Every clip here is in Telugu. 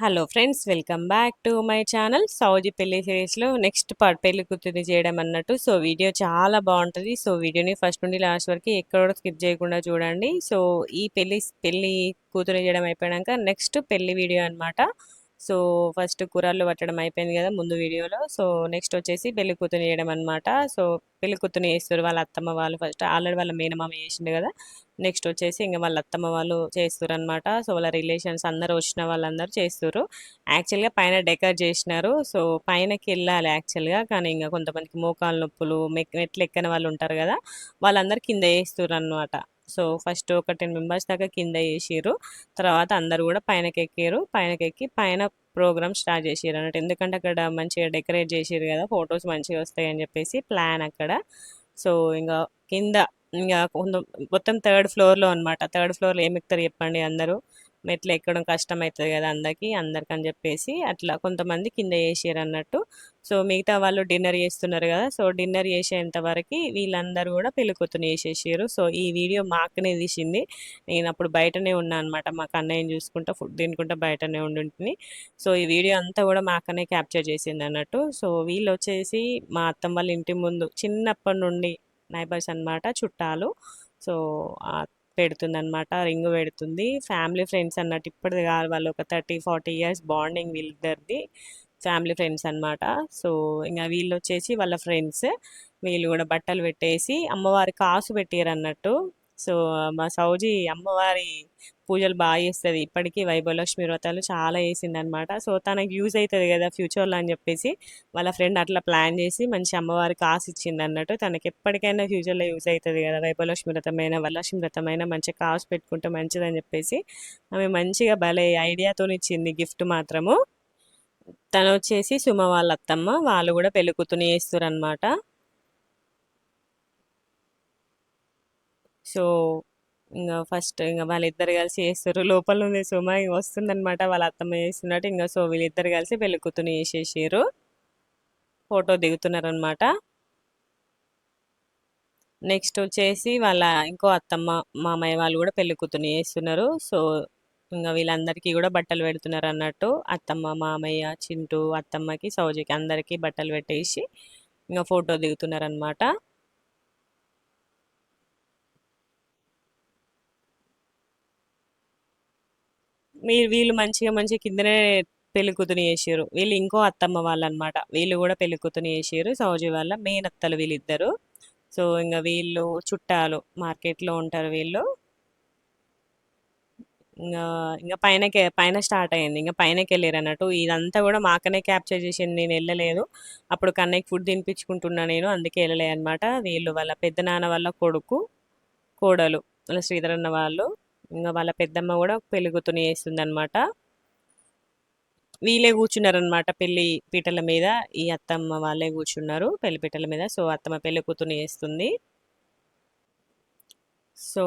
Hello friends welcome back to my channel. సౌజీ పెళ్ళి సిరీస్లో నెక్స్ట్ పార్ట్ పెళ్ళి కూతుర్ని చేయడం అన్నట్టు. సో వీడియో చాలా బాగుంటుంది. సో వీడియోని ఫస్ట్ నుండి లాస్ట్ వరకు ఎక్కడ స్కిప్ చేయకుండా చూడండి. సో ఈ పెళ్ళి పెళ్ళి కూతురు చేయడం అయిపోయాక నెక్స్ట్ పెళ్ళి వీడియో అనమాట సో ఫస్ట్ కూరలు పట్టడం అయిపోయింది కదా ముందు వీడియోలో. సో నెక్స్ట్ వచ్చేసి పెళ్ళి కూతురు చేయడం అనమాట సో పెళ్ళి కూతురు చేస్తారు వాళ్ళ అత్తమ్మ వాళ్ళు ఫస్ట్. ఆల్రెడీ వాళ్ళ మేనమామ చేసిండు కదా. నెక్స్ట్ వచ్చేసి ఇంకా వాళ్ళ అత్తమ్మ వాళ్ళు చేస్తారు అనమాట సో వాళ్ళ రిలేషన్స్ అందరూ వచ్చిన వాళ్ళందరూ చేస్తారు. యాక్చువల్గా పైన డెకర్ చేసినారు. సో పైనకి వెళ్ళాలి యాక్చువల్గా. కానీ ఇంకా కొంతమందికి మోకాలు నొప్పులు మెక్ మెట్లు ఎక్కని వాళ్ళు ఉంటారు కదా. వాళ్ళందరూ కింద వేస్తారు అనమాట సో ఫస్ట్ ఒక టెన్ మెంబర్స్ దాకా కింద వేసారు తర్వాత అందరు కూడా పైనకి ఎక్కారు పైనకి ఎక్కి పైన ప్రోగ్రామ్ స్టార్ట్ చేసారు అన్నట్టు ఎందుకంటే అక్కడ మంచిగా డెకరేట్ చేసారు కదా ఫొటోస్ మంచిగా వస్తాయని చెప్పేసి ప్లాన్ అక్కడ. సో ఇంకా కింద ఇంకా కొంత మొత్తం థర్డ్ ఫ్లోర్లో అనమాట థర్డ్ ఫ్లోర్లో ఏమి ఎక్కుతారు చెప్పండి అందరూ? మెట్లు ఎక్కడం కష్టం అవుతుంది కదా అందరికి అందరికని చెప్పేసి అట్లా కొంతమంది కింద వేసారు అన్నట్టు. సో మిగతా వాళ్ళు డిన్నర్ చేస్తున్నారు కదా సో డిన్నర్ చేసేంత వరకు వీళ్ళందరూ కూడా పెళ్ళికొత్తుని వేసేసారు సో ఈ వీడియో మా అక్కనే తీసింది. నేను అప్పుడు బయటనే ఉన్నా అనమాట మా కన్నయ్యని చూసుకుంటా ఫుడ్ తినుకుంటా బయటనే ఉండుంటుంది సో ఈ వీడియో అంతా కూడా మా అక్కనే క్యాప్చర్ చేసింది అన్నట్టు. సో వీళ్ళు వచ్చేసి మా అత్తమ్మ వాళ్ళ ఇంటి ముందు చిన్నప్పటి నుండి నైబర్స్ అనమాట చుట్టాలు. సో పెడుతుందనమాట రింగ్ పెడుతుంది. ఫ్యామిలీ ఫ్రెండ్స్ అన్నట్టు ఇప్పటిది కాదు వాళ్ళు ఒక థర్టీ ఫార్టీ ఇయర్స్ బాండింగ్ వీళ్ళిద్దరిది ఫ్యామిలీ ఫ్రెండ్స్ అనమాట సో ఇంకా వీళ్ళు వచ్చేసి వాళ్ళ ఫ్రెండ్స్ వీళ్ళు కూడా బట్టలు పెట్టేసి అమ్మవారి కాసు పెట్టారు అన్నట్టు సో మా సౌజీ అమ్మవారి పూజలు బాగా చేస్తుంది. ఇప్పటికీ వైభవలక్ష్మి వ్రతాలు చాలా వేసింది అనమాట సో తనకు యూజ్ అవుతుంది కదా ఫ్యూచర్లో అని చెప్పేసి వాళ్ళ ఫ్రెండ్ అట్లా ప్లాన్ చేసి మంచి అమ్మవారి కాసు ఇచ్చింది అన్నట్టు తనకి ఎప్పటికైనా ఫ్యూచర్లో యూజ్ అవుతుంది కదా వైభవలక్ష్మి వ్రతమైన వరలక్ష్మి వ్రతమైన మంచి కాసు పెట్టుకుంటే మంచిదని చెప్పేసి ఆమె మంచిగా భలే ఐడియాతో ఇచ్చింది గిఫ్ట్ మాత్రము. తను వచ్చేసి సుమ వాళ్ళ అత్తమ్మ వాళ్ళు కూడా పెళ్ళి కూతుని చేస్తారు అనమాట సో ఇంకా ఫస్ట్ ఇంకా వాళ్ళిద్దరు కలిసి చేస్తారు. లోపల ఉంది సుమ ఇంక వస్తుందనమాట వాళ్ళ అత్తమ్మ చేస్తున్నట్టు ఇంకా సో వీళ్ళిద్దరు కలిసి పెళ్ళి వేసేసారు చేసేసారు ఫోటో దిగుతున్నారనమాట నెక్స్ట్ వచ్చేసి వాళ్ళ ఇంకో అత్తమ్మ మామయ్య వాళ్ళు కూడా పెళ్ళి వేస్తున్నారు చేస్తున్నారు. సో ఇంకా వీళ్ళందరికీ కూడా బట్టలు పెడుతున్నారు అన్నట్టు. అత్తమ్మ మామయ్య చింటూ అత్తమ్మకి సౌజకి అందరికీ బట్టలు పెట్టేసి ఇంకా ఫోటో దిగుతున్నారనమాట మీరు వీళ్ళు మంచిగా మంచిగా కిందనే పెళ్ళి కూతుని చేసారు వీళ్ళు ఇంకో అత్తమ్మ వాళ్ళు అనమాట వీళ్ళు కూడా పెళ్ళి కూతుని చేసారు సౌజీ వాళ్ళ అత్తలు వీళ్ళిద్దరు. సో ఇంకా వీళ్ళు చుట్టాలు మార్కెట్లో ఉంటారు వీళ్ళు. ఇంకా ఇంకా పైనకే పైన స్టార్ట్ అయింది. ఇంకా పైనకి వెళ్ళారు అన్నట్టు. ఇదంతా కూడా మా అక్కనే క్యాప్చర్ చేసింది. నేను వెళ్ళలేదు. అప్పుడు కన్నయ్యకి ఫుడ్ తినిపించుకుంటున్నా నేను. అందుకే వెళ్ళలే అనమాట వీళ్ళు వాళ్ళ పెద్ద నాన్న వాళ్ళ కొడుకు కోడలు వాళ్ళ శ్రీధరన్న వాళ్ళు. ఇంకా వాళ్ళ పెద్దమ్మ కూడా పెళ్ళి వేస్తుంది అనమాట వీళ్ళే కూర్చున్నారనమాట పెళ్ళి పీటల మీద. ఈ అత్తమ్మ వాళ్ళే కూర్చున్నారు పెళ్ళి పీటల మీద. సో అత్తమ్మ పెళ్ళి కూతుని వేస్తుంది సో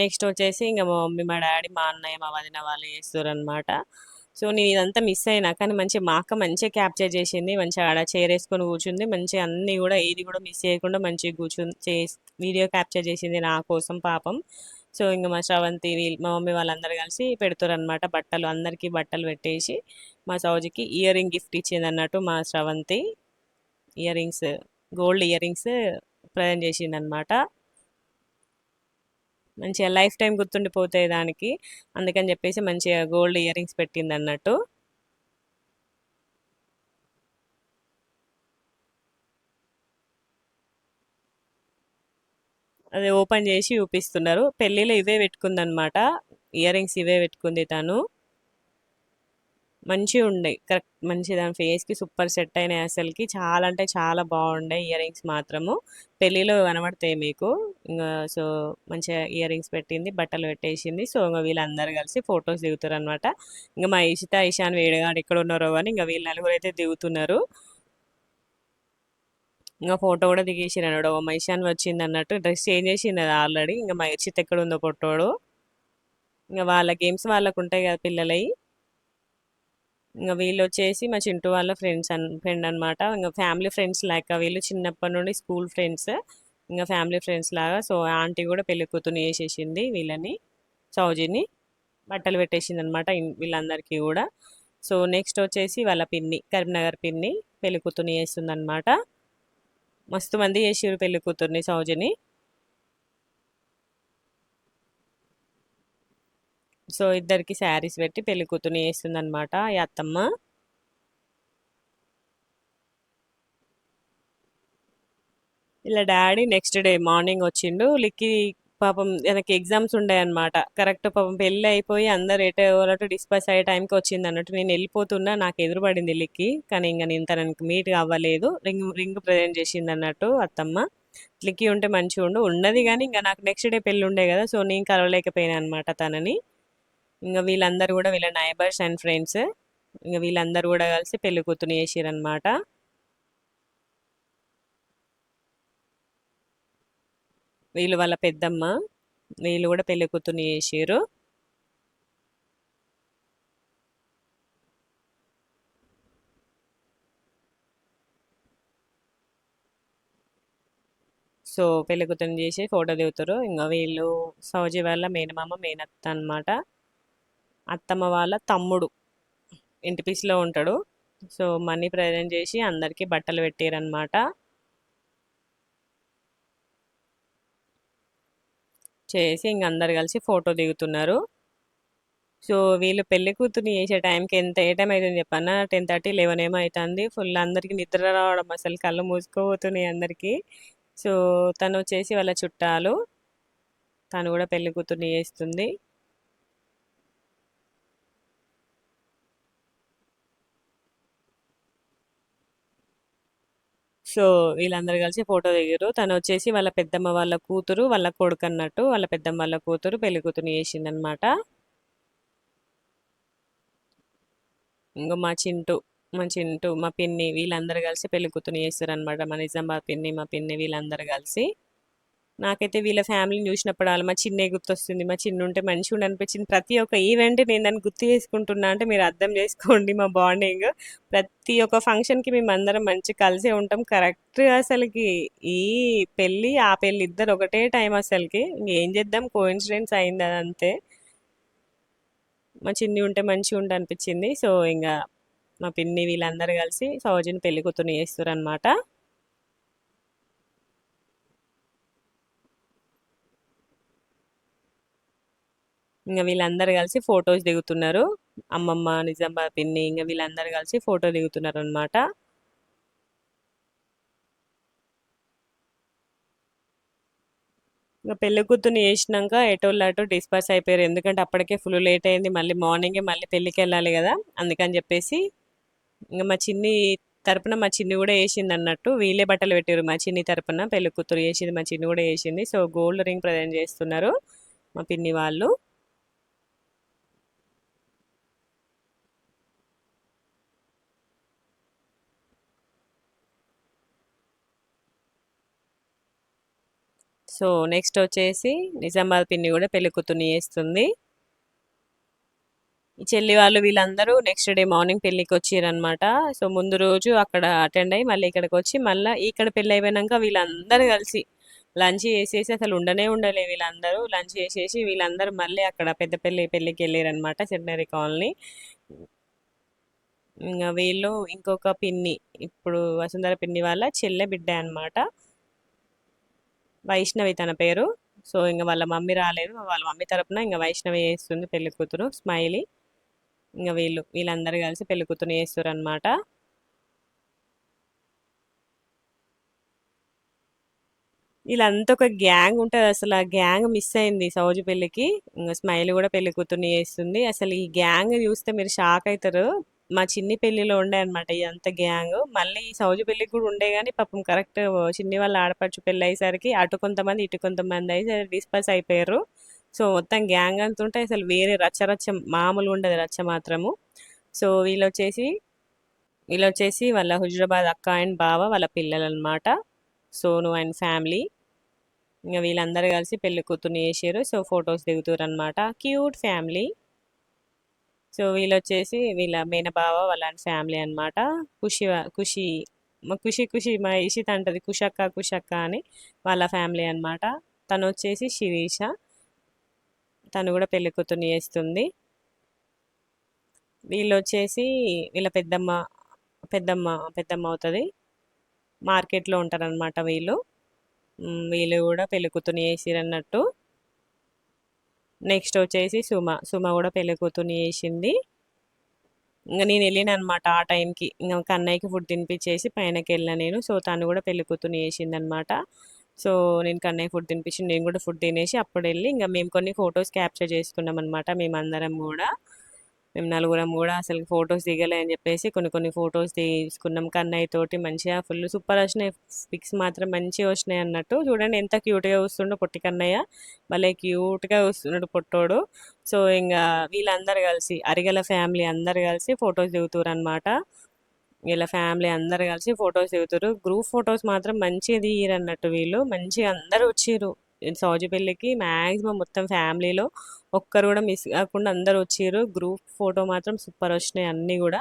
నెక్స్ట్ వచ్చేసి ఇంకా మా మమ్మీ మా డాడీ మా అన్నయ్య మా వదిన వాళ్ళు చేస్తారు అనమాట సో నేను ఇదంతా మిస్ అయినా కానీ మంచి మా అక్క మంచిగా క్యాప్చర్ చేసింది. మంచిగా ఆడ చైర్ వేసుకొని కూర్చుంది. మంచిగా అన్నీ కూడా ఏది కూడా మిస్ చేయకుండా మంచిగా కూర్చుని చే వీడియో క్యాప్చర్ చేసింది నా కోసం పాపం. సో ఇంకా మా శ్రవంతి మా మమ్మీ వాళ్ళందరూ కలిసి పెడతారనమాట బట్టలు. అందరికీ బట్టలు పెట్టేసి మా సౌజికి ఇయర్ రింగ్ గిఫ్ట్ ఇచ్చింది అన్నట్టు మా Sravanthi earrings gold earrings present చేసింది అనమాట మంచిగా లైఫ్ టైం గుర్తుండిపోతాయి దానికి. అందుకని చెప్పేసి మంచిగా గోల్డ్ ఇయర్ రింగ్స్ పెట్టింది అన్నట్టు అది ఓపెన్ చేసి చూపిస్తున్నారు. పెళ్ళిలో ఇవే పెట్టుకుందనమాట. ఇయర్ రింగ్స్ ఇవే పెట్టుకుంది తను. మంచిగా ఉండే. కరెక్ట్ మంచి దాని ఫేస్కి సూపర్ సెట్ అయినాయి అసలుకి. చాలా అంటే చాలా బాగుండే ఇయర్ రింగ్స్ మాత్రము. పెళ్ళిలో కనబడతాయి మీకు. ఇంకా సో మంచిగా ఇయర్ రింగ్స్ పెట్టింది బట్టలు పెట్టేసింది. సో ఇంకా వీళ్ళందరూ కలిసి ఫొటోస్ దిగుతారు అనమాట ఇంకా మా ఇషిత ఇషాన్ వేడిగాడు ఎక్కడ ఉన్నారో కానీ ఇంకా వీళ్ళు నలుగురు అయితే దిగుతున్నారు. ఇంకా ఫోటో కూడా దిగేసిరు అన్నాడు. ఓ మైషాన్ వచ్చింది అన్నట్టు డ్రెస్ చేంజ్ చేసింది అది ఆల్రెడీ. ఇంకా మైర్చిత్ ఎక్కడ ఉందో పొట్టోడు. ఇంకా వాళ్ళ గేమ్స్ వాళ్ళకు ఉంటాయి కదా పిల్లలవి ఇంకా వీళ్ళు వచ్చేసి మా చింటూ వాళ్ళ ఫ్రెండ్స్ అన్ ఫ్రెండ్ అనమాట ఇంకా ఫ్యామిలీ ఫ్రెండ్స్ లాగా వీళ్ళు చిన్నప్పటి నుండి స్కూల్ ఫ్రెండ్స్. ఇంకా ఫ్యామిలీ ఫ్రెండ్స్ లాగా సో ఆంటీ కూడా పెళ్ళి కూతురు వేసేసింది వీళ్ళని సౌజీని. బట్టలు పెట్టేసింది అనమాట వీళ్ళందరికీ కూడా. సో నెక్స్ట్ వచ్చేసి వాళ్ళ పిన్ని కరీంనగర్ పిన్ని పెళ్ళి వేస్తుంది అనమాట మస్తు మంది చేసిర్రు పెళ్ళి కూతుర్ని సౌజని. సో ఇద్దరికి శారీస్ పెట్టి పెళ్ళి కూతుర్ని చేస్తుందన్నమాట ఈ అత్తమ్మ. ఇలా డాడీ నెక్స్ట్ డే మార్నింగ్ వచ్చిండు లిక్కి పాపం వెనక్కి ఎగ్జామ్స్ ఉండే అనమాట కరెక్ట్ పాపం పెళ్ళి అయిపోయి అందరు ఎటు డిస్పాచ్ డిస్పస్ అయ్యే టైంకి వచ్చింది అన్నట్టు నేను వెళ్ళిపోతున్నా నాకు ఎదురుపడింది లిక్కి కానీ ఇంకా నేను తనకి మీట్ అవ్వలేదు. రింగ్ రింగ్ ప్రజెంట్ చేసింది అన్నట్టు అత్తమ్మ. లిక్కి ఉంటే మంచిగా ఉండు. ఉన్నది కానీ ఇంకా నాకు నెక్స్ట్ డే పెళ్ళి ఉండే కదా సో నేను కలవలేకపోయినా అనమాట తనని. ఇంకా వీళ్ళందరూ కూడా వీళ్ళ నైబర్స్ అండ్ ఫ్రెండ్స్ ఇంకా వీళ్ళందరూ కూడా కలిసి పెళ్ళి కూతురు చేసిరనమాట వీళ్ళు వాళ్ళ పెద్దమ్మ వీళ్ళు కూడా పెళ్ళి కూతుర్ని చేసారు సో పెళ్ళి కూతుర్ని చేసి ఫోటో దిగుతారు ఇంకా వీళ్ళు సౌజీ వాళ్ళ మేనమామ మేనత్త అనమాట అత్తమ్మ వాళ్ళ తమ్ముడు ఇంటి పీస్లో ఉంటాడు. సో మనీ ప్రజెంట్ చేసి అందరికీ బట్టలు పెట్టారనమాట చేసి ఇంక అందరు కలిసి ఫోటో దిగుతున్నారు. సో వీళ్ళు పెళ్ళి కూతుర్ని చేసే టైంకి ఎంత ఏ టైం అవుతుంది చెప్పన్నా? టెన్ థర్టీ లెవెన్ ఏమో అవుతుంది ఫుల్ అందరికీ నిద్ర రావడం అసలు కళ్ళు మూసుకోబోతున్నాయి అందరికీ. సో తను వచ్చేసి వాళ్ళ చుట్టాలు. తను కూడా పెళ్ళి కూతుర్ని చేస్తుంది. సో వీళ్ళందరూ కలిసి ఫోటో దిగారు. తను వచ్చేసి వాళ్ళ పెద్దమ్మ వాళ్ళ కూతురు వాళ్ళ కొడుకు అన్నట్టు వాళ్ళ పెద్దమ్మ వాళ్ళ కూతురు పెళ్ళి కూతురు చేసిందనమాట ఇంకా మా చింటూ మా చింటూ మా పిన్ని వీళ్ళందరూ కలిసి పెళ్ళి కూతురుని చేస్తారనమాట మా నిజామాబాద్ పిన్ని మా పిన్ని వీళ్ళందరూ కలిసి. నాకైతే వీళ్ళ ఫ్యామిలీని చూసినప్పుడు వాళ్ళ మా చిన్నే గుర్తొస్తుంది. మా చిన్న ఉంటే మంచిగా ఉండి అనిపించింది. ప్రతి ఒక్క ఈవెంట్ నేను దాన్ని గుర్తు చేసుకుంటున్నా అంటే మీరు అర్థం చేసుకోండి మా బాండింగ్. ప్రతి ఒక్క ఫంక్షన్కి మేము అందరం మంచి కలిసే ఉంటాం. కరెక్ట్ అసలుకి ఈ పెళ్ళి ఆ పెళ్ళి ఇద్దరు ఒకటే టైం అసలుకి. ఏం చేద్దాం? కోఇన్సిడెన్స్ అయింది అదంతే మా చిన్ని ఉంటే మంచిగా ఉంటే అనిపించింది. సో ఇంకా మా పిన్ని వీళ్ళందరూ కలిసి సౌజన్ పెళ్ళి కూతురు చేస్తారు అనమాట ఇంకా వీళ్ళందరూ కలిసి ఫొటోస్ దిగుతున్నారు. అమ్మమ్మ నిజామాబాద్ పిన్ని ఇంకా వీళ్ళందరూ కలిసి ఫోటో దిగుతున్నారు అనమాట ఇంకా పెళ్ళి కూతుర్ని చేసినాక ఎటోళ్ళు అటు డిస్పాచ్ అయిపోయారు. ఎందుకంటే అప్పటికే ఫుల్ లేట్ అయింది. మళ్ళీ మార్నింగే మళ్ళీ పెళ్ళికి వెళ్ళాలి కదా అందుకని చెప్పేసి ఇంకా మా చిన్ని తరపున మా చిన్ని కూడా వేసింది అన్నట్టు వీళ్ళే బట్టలు పెట్టారు మా చిన్ని తరపున. పెళ్ళి కూతురు వేసింది మా చిన్ని కూడా వేసింది సో గోల్డ్ రింగ్ ప్రజెంట్ చేస్తున్నారు మా పిన్ని వాళ్ళు. సో నెక్స్ట్ వచ్చేసి నిజామాబాద్ పిన్ని కూడా పెళ్ళికూతుని వేస్తుంది ఈ చెల్లి వాళ్ళు వీళ్ళందరూ నెక్స్ట్ డే మార్నింగ్ పెళ్ళికి వచ్చిరనమాట సో ముందు రోజు అక్కడ అటెండ్ అయ్యి మళ్ళీ ఇక్కడికి వచ్చి మళ్ళీ ఇక్కడ పెళ్ళి అయిపోయినాక వీళ్ళందరూ కలిసి లంచ్ చేసేసి అసలు ఉండనే ఉండలే వీళ్ళందరూ. లంచ్ చేసేసి వీళ్ళందరూ మళ్ళీ అక్కడ పెద్ద పెళ్ళి పెళ్ళికి వెళ్ళారనమాట సెంటనరీ కాలనీ. ఇంకా వీళ్ళు ఇంకొక పిన్ని ఇప్పుడు వసుంధర పిన్ని వాళ్ళ చెల్లె బిడ్డ అనమాట వైష్ణవి తన పేరు. సో ఇంకా వాళ్ళ మమ్మీ రాలేదు. వాళ్ళ మమ్మీ తరపున ఇంకా వైష్ణవి చేస్తుంది పెళ్ళి కూతురు స్మైలీ. ఇంకా వీళ్ళు వీళ్ళందరూ కలిసి పెళ్ళి కూతురు చేస్తారు అనమాట వీళ్ళంతా ఒక గ్యాంగ్ ఉంటుంది. అసలు ఆ గ్యాంగ్ మిస్ అయింది సౌజు పెళ్ళికి. ఇంకా స్మైల్ కూడా పెళ్ళి కూతుర్ని చేస్తుంది అసలు ఈ గ్యాంగ్ చూస్తే మీరు షాక్ అవుతారు మా చిన్ని పెళ్ళిలో ఉండే అనమాట ఇదంతా గ్యాంగ్. మళ్ళీ ఈ సౌజు పెళ్ళికి కూడా ఉండే కానీ పాపం కరెక్ట్ చిన్ని వాళ్ళ ఆడపడుచు పెళ్ళి అయ్యేసరికి అటు కొంతమంది ఇటు కొంతమంది అయితే డిస్పర్స్ అయిపోయారు. సో మొత్తం గ్యాంగ్ అంత ఉంటే అసలు వేరే రచ్చ రచ్చ మామూలు ఉండదు రచ్చ మాత్రము. సో వీళ్ళు వచ్చేసి వీళ్ళు వచ్చేసి వాళ్ళ హుజురాబాద్ అక్క అండ్ బావ వాళ్ళ పిల్లలు అనమాట సోను అండ్ ఫ్యామిలీ. ఇంకా వీళ్ళందరూ కలిసి పెళ్ళి కూతుర్ని చేసారు సో ఫొటోస్ దిగుతారు అనమాట క్యూట్ ఫ్యామిలీ. సో వీళ్ళు వచ్చేసి వీళ్ళ మేనబావ వాళ్ళ ఫ్యామిలీ అనమాట ఖుషి ఖుషి ఖుషి ఖుషి మా ఇషిత్ అంటది. కుషక్క కుషక్క అని వాళ్ళ ఫ్యామిలీ అనమాట తను వచ్చేసి శిరీష. తను కూడా పెళ్ళి కూతుర్ని చేస్తుంది. వీళ్ళు వచ్చేసి వీళ్ళ పెద్దమ్మ పెద్దమ్మ పెద్దమ్మ అవుతుంది. మార్కెట్లో ఉంటారనమాట వీళ్ళు. వీళ్ళు కూడా పెళ్ళి కూతుని చేసిరు అన్నట్టు నెక్స్ట్ వచ్చేసి సుమ సుమ కూడా పెళ్ళి కూతుర్ని చేసింది. ఇంకా నేను వెళ్ళిన అనమాట ఆ టైంకి. ఇంకా కన్నయ్యకి ఫుడ్ తినిపించేసి పైనకి వెళ్ళిన నేను. సో తను కూడా పెళ్ళి కూతుర్ని చేసింది అనమాట సో నేను కన్నయ్య ఫుడ్ తినిపించి నేను కూడా ఫుడ్ తినేసి అప్పుడు వెళ్ళి ఇంకా మేము కొన్ని ఫొటోస్ క్యాప్చర్ చేసుకున్నాం అనమాట మేమందరం కూడా. మేము నలుగురం కూడా అసలు ఫొటోస్ దిగలే అని చెప్పేసి కొన్ని కొన్ని ఫొటోస్ తీసుకున్నాం. కన్నయ్య తోటి మంచిగా ఫుల్ సూపర్ వచ్చినాయి. పిక్స్ మాత్రం మంచిగా వచ్చినాయి అన్నట్టు. చూడండి ఎంత క్యూట్గా వస్తుండో పొట్టి కన్నయ్య. భలే క్యూట్గా వస్తున్నాడు పొట్టోడు. సో ఇంకా వీళ్ళందరూ కలిసి అరిగల ఫ్యామిలీ అందరు కలిసి ఫొటోస్ దిగుతారు అనమాట వీళ్ళ ఫ్యామిలీ అందరు కలిసి ఫొటోస్ దిగుతారు. గ్రూప్ ఫొటోస్ మాత్రం మంచిగా దిగిరన్నట్టు వీళ్ళు. మంచిగా అందరూ వచ్చిర్రు సోజు పెళ్ళికి మ్యాక్సిమం మొత్తం ఫ్యామిలీలో ఒక్కరు కూడా మిస్ కాకుండా అందరు వచ్చారు గ్రూప్ ఫోటో మాత్రం సూపర్ వచ్చినాయి అన్నీ కూడా.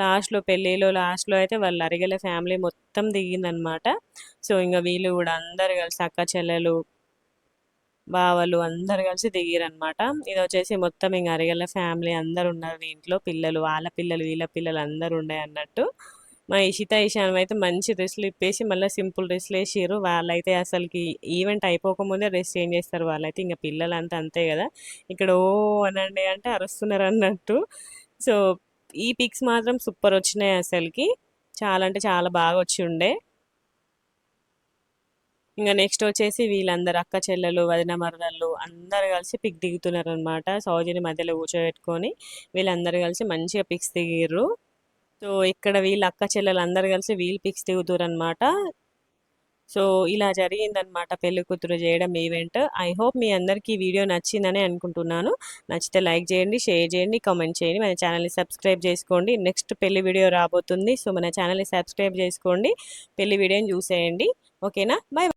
లాస్ట్లో పెళ్ళిలో లాస్ట్లో అయితే వాళ్ళు అరిగల ఫ్యామిలీ మొత్తం దిగిందనమాట. సో ఇంకా వీళ్ళు కూడా అందరు కలిసి అక్క చెల్లెలు బావలు అందరు కలిసి దిగిరనమాట. ఇది వచ్చేసి మొత్తం ఇంకా అరిగల ఫ్యామిలీ అందరు ఉన్నారు దీంట్లో. పిల్లలు వాళ్ళ పిల్లలు వీళ్ళ పిల్లలు అందరు ఉండే అన్నట్టు. మా ఇషిత ఇషానం అయితే మంచి డ్రెస్సులు ఇప్పేసి మళ్ళీ సింపుల్ డ్రెస్సులు వేసారు వాళ్ళైతే అసలుకి ఈవెంట్ అయిపోకముందే డ్రెస్ చేంజ్ చేస్తారు వాళ్ళైతే ఇంకా పిల్లలంతా అంతే కదా. ఇక్కడ ఓ అనండి అంటే అరుస్తున్నారు అన్నట్టు. సో ఈ పిక్స్ మాత్రం సూపర్ వచ్చినాయి అసలుకి. చాలా అంటే చాలా బాగా వచ్చి ఉండే ఇంకా నెక్స్ట్ వచ్చేసి వీళ్ళందరు అక్క చెల్లెలు వదిన మరదళ్ళు అందరు కలిసి పిక్ దిగుతున్నారు అనమాట సౌజీని మధ్యలో కూర్చోబెట్టుకొని వీళ్ళందరూ కలిసి మంచిగా పిక్స్ దిగిర్రు. సో ఇక్కడ వీళ్ళ అక్క చెల్లెలు అందరు కలిసి వీల్ పిక్స్ దిగుతారు అనమాట సో ఇలా జరిగిందనమాట పెళ్ళి కూతురు చేయడం ఈవెంట్. ఐ హోప్ మీ అందరికీ వీడియో నచ్చిందని అనుకుంటున్నాను. నచ్చితే లైక్ చేయండి షేర్ చేయండి కామెంట్ చేయండి. మన ఛానల్ని సబ్స్క్రైబ్ చేసుకోండి. నెక్స్ట్ పెళ్ళి వీడియో రాబోతుంది. సో మన ఛానల్ని సబ్స్క్రైబ్ చేసుకోండి. పెళ్ళి వీడియోని చూసేయండి. ఓకేనా? బాయ్